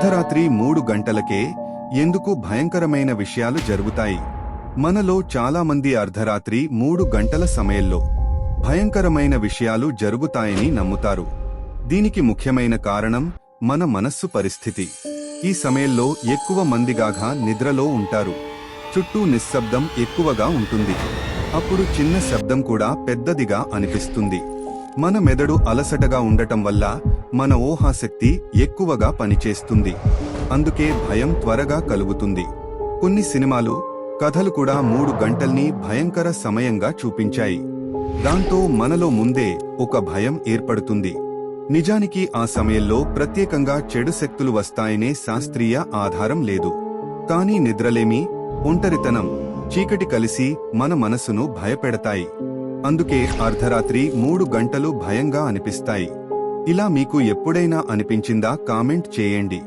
అర్ధరాత్రి మూడు గంటలకే ఎందుకు భయంకరమైన విషయాలు జరుగుతాయి? మనలో చాలామంది అర్ధరాత్రి మూడు గంటల సమయంలో భయంకరమైన విషయాలు జరుగుతాయని నమ్ముతారు. దీనికి ముఖ్యమైన కారణం మన మనస్సు పరిస్థితి. ఈ సమయంలో ఎక్కువ మందిగాగా నిద్రలో ఉంటారు. చుట్టూ నిశ్శబ్దం ఎక్కువగా ఉంటుంది. అప్పుడు చిన్న శబ్దం కూడా పెద్దదిగా అనిపిస్తుంది. మన మెదడు అలసటగా ఉండటం వల్ల మన ఊహాశక్తి ఎక్కువగా పనిచేస్తుంది. అందుకే భయం త్వరగా కలుగుతుంది. కొన్ని సినిమాలు కథలు కూడా మూడు గంటల్ని భయంకర సమయంగా చూపించాయి. దాంతో మనలో ముందే ఒక భయం ఏర్పడుతుంది. నిజానికి ఆ సమయంలో ప్రత్యేకంగా చెడు శక్తులు వస్తాయనే శాస్త్రీయ ఆధారం లేదు. కానీ నిద్రలేమి ఒంటరితనం చీకటి కలిసి మన మనసును భయపెడతాయి. అందుకే అర్ధరాత్రి మూడు గంటలు భయంగా అనిపిస్తాయి. ఇలా మీకు ఎప్పుడైనా అనిపించిందా కామెంట్ చేయండి.